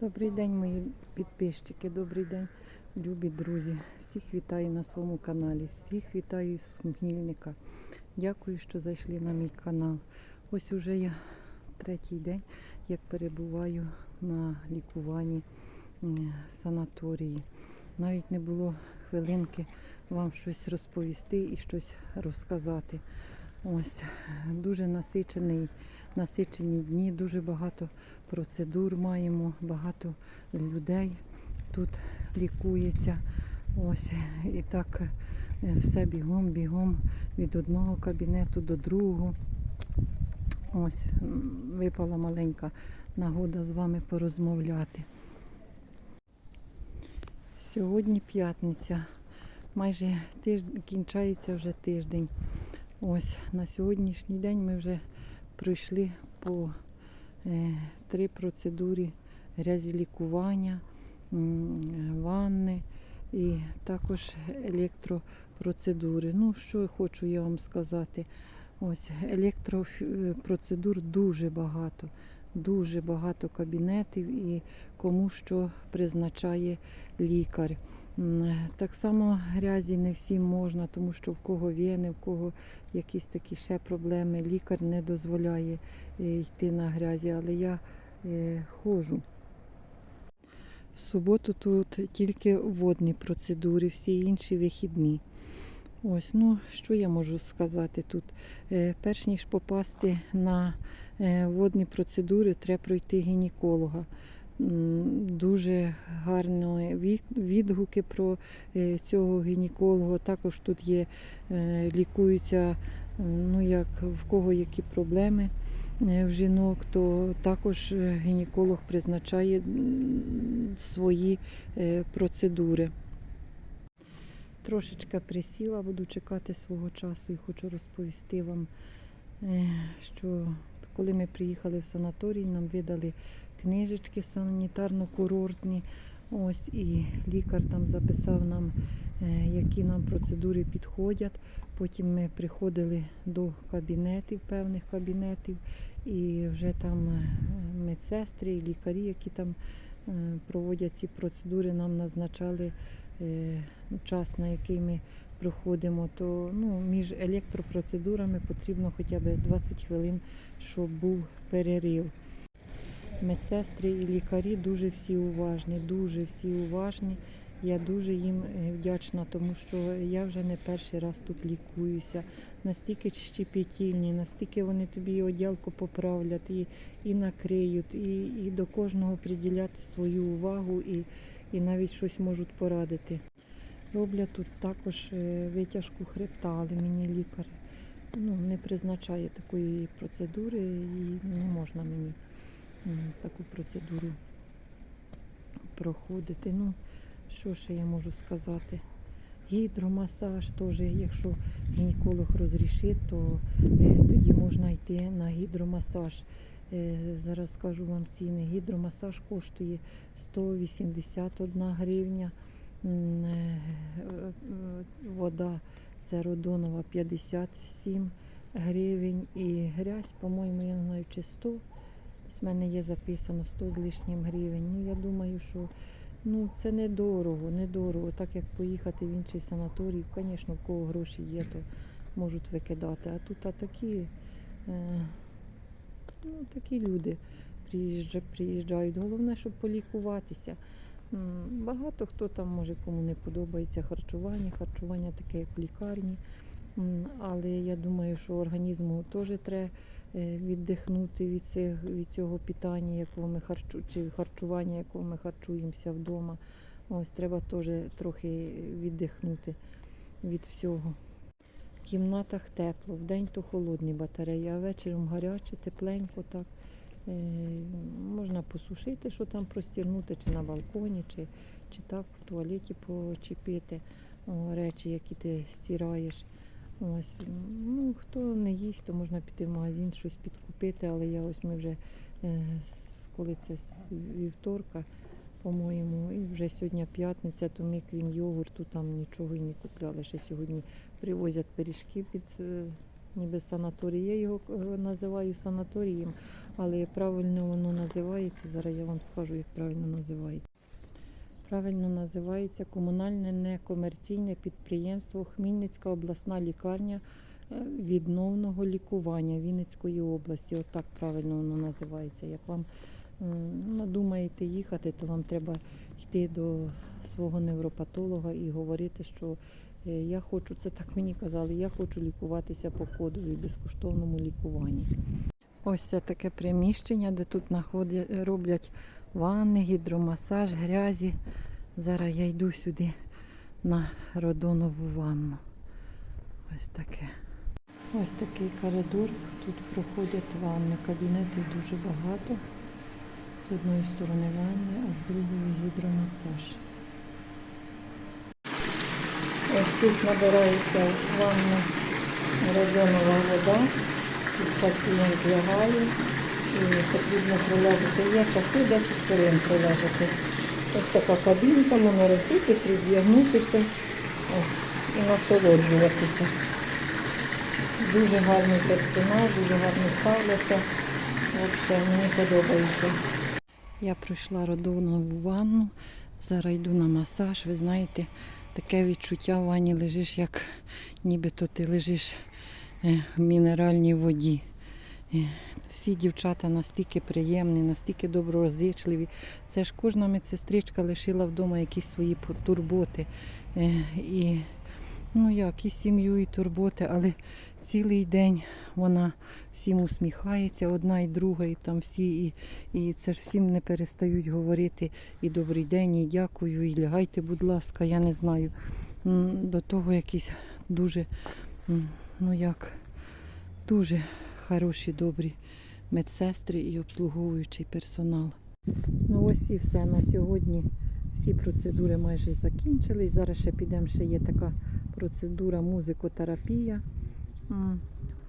Добрий день, мої підписчики, добрий день, любі друзі. Всіх вітаю на своєму каналі, всіх вітаю з Смільника. Дякую, що зайшли на мій канал. Ось уже я третій день, як перебуваю на лікуванні в санаторії. Навіть не було хвилинки вам щось розповісти і щось розказати. Ось дуже насичений, насичені дні, дуже багато процедур маємо, багато людей тут лікується. Ось і так е, все бігом, бігом від одного кабінету до другого. Ось випала маленька нагода з вами порозмовляти. Сьогодні п'ятниця. Майже тиждень кінчається вже тиждень. Ось на сьогоднішній день ми вже пройшли по е, три процедури грязілікування, ванни і також електропроцедури. Ну, що хочу я вам сказати. Ось електропроцедур дуже багато, дуже багато кабінетів і кому що призначає лікар. Так само грязі не всім можна, тому що в кого вени, в кого якісь такі ще проблеми. Лікар не дозволяє е, йти на грязі, але я е, ходжу. В суботу тут тільки водні процедури, всі інші вихідні. Ось, ну що я можу сказати тут? Е, перш ніж попасти на водні процедури, треба пройти гінеколога. Дуже гарні відгуки про е, цього гінеколога. Також тут є, е, лікуються, е, ну як в кого які проблеми е, в жінок, то також е, гінеколог призначає свої е, процедури. Трошечки присіла, буду чекати свого часу і хочу розповісти вам, е, що коли ми приїхали в санаторій, нам видали книжечки санітарно-курортні. Ось і лікар там записав нам, е, які нам процедури підходять. Потім ми приходили до кабінетів, певних кабінетів, і вже там е, медсестри і лікарі, які там е, проводять ці процедури, нам назначали час, на який ми проходимо, то ну, між електропроцедурами потрібно хоча б 20 хвилин, щоб був перерив. Медсестри і лікарі дуже всі уважні, дуже всі уважні. Я дуже їм е, вдячна, тому що я вже не перший раз тут лікуюся. Настільки щепетільні, настільки вони тобі одялку поправлять, і, і накриють, і, і до кожного приділяти свою увагу, і, і навіть щось можуть порадити. Роблять тут також е, витяжку хребта, але мені лікар ну, не призначає такої процедури і не можна мені таку процедуру проходити. Ну, що ще я можу сказати? Гідромасаж теж, якщо гінеколог розрішить, то е, тоді можна йти на гідромасаж. Е, зараз скажу вам ціни. Гідромасаж коштує 181 гривня. Е, е, Вода це Родонова 57 гривень і грязь, по-моєму, я не знаю, чи 100. Десь в мене є записано 100 з лишнім гривень. Ну, я думаю, що ну, це недорого, недорого. Так як поїхати в інший санаторій, звісно, в кого гроші є, то можуть викидати. А тут а такі, е, ну, такі люди приїжджають. Головне, щоб полікуватися. Багато хто там може кому не подобається харчування, харчування таке, як в лікарні. Але я думаю, що організму теж треба е, віддихнути від, цих, від цього питання, якого ми харчу, чи харчування, якого ми харчуємося вдома. Ось треба теж трохи віддихнути від всього. В кімнатах тепло, вдень то холодні батареї, а вечором гаряче, тепленько так. Е, можна посушити, що там простірнути, чи на балконі, чи, чи так в туалеті почепити речі, які ти стираєш. Ось, ну, хто не їсть, то можна піти в магазин, щось підкупити, але я ось ми вже е, коли це вівторка, по-моєму, і вже сьогодні п'ятниця, то ми крім йогурту там нічого і не купляли. Ще сьогодні привозять пиріжки під е, ніби санаторій. Я його е, називаю санаторієм, але правильно воно називається. Зараз я вам скажу, як правильно називається. Правильно називається комунальне некомерційне підприємство Хмельницька обласна лікарня е, відновного лікування Вінницької області. Отак правильно воно називається. Як вам надумаєте їхати, то вам треба йти до свого невропатолога і говорити, що е, я хочу, це так мені казали, я хочу лікуватися по кодові безкоштовному лікуванні. Ось це таке приміщення, де тут роблять ванни, гідромасаж, грязі. Зараз я йду сюди на родонову ванну. Ось таке. Ось такий коридор. Тут проходять ванни. Кабінетів дуже багато. З одної сторони ванни, а з другої гідромасаж. Ось тут набирається в ванну родонова вода. Тут пацієнт лягає і потрібно пролежати. Є часи 10 хвилин пролежати. Ось така кабінка, можна роздітись, роздягнутися ось, і насолоджуватися. Дуже гарний персонал, дуже гарно ставляться. Взагалі, мені подобається. Я пройшла родовну ванну, зараз йду на масаж. Ви знаєте, таке відчуття в ванні лежиш, як нібито ти лежиш е, в мінеральній воді. Всі дівчата настільки приємні, настільки доброзичливі. Це ж кожна медсестричка лишила вдома якісь свої турботи. Е, І ну як, і сім'ю, і турботи, але цілий день вона всім усміхається, одна і друга, і там всі, і, і це ж всім не перестають говорити і добрий день, і дякую, і лягайте, будь ласка, я не знаю. До того якісь дуже, ну як, дуже хороші, добрі медсестри і обслуговуючий персонал. Ну ось і все на сьогодні. Всі процедури майже закінчились. Зараз ще підемо, ще є така процедура музикотерапія.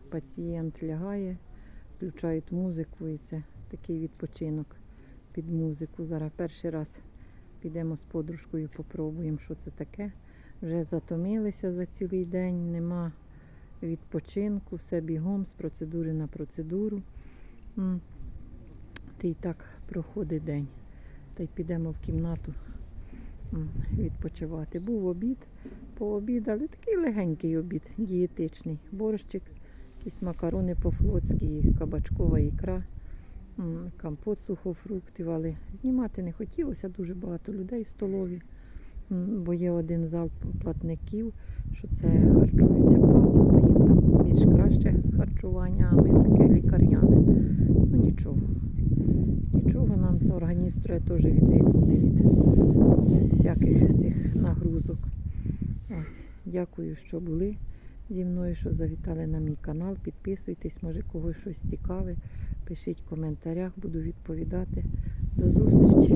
Пацієнт лягає, включають музику і це такий відпочинок під музику. Зараз перший раз підемо з подружкою, попробуємо, що це таке. Вже затомилися за цілий день, нема відпочинку, все бігом з процедури на процедуру. Та й так проходить день. Та й підемо в кімнату відпочивати. Був обід, пообідали, такий легенький обід, дієтичний. Борщик, якісь макарони по-флотськи, кабачкова ікра, компот сухофруктів, але знімати не хотілося, дуже багато людей столові. Бо є один зал платників, що це харчуються платно, то їм там більш краще харчування, а ми таке лікарняне. Ну нічого. Нічого нам організм треба теж відвикнути від всяких цих нагрузок. Ось, дякую, що були зі мною, що завітали на мій канал. Підписуйтесь, може когось щось цікаве. Пишіть в коментарях, буду відповідати. До зустрічі!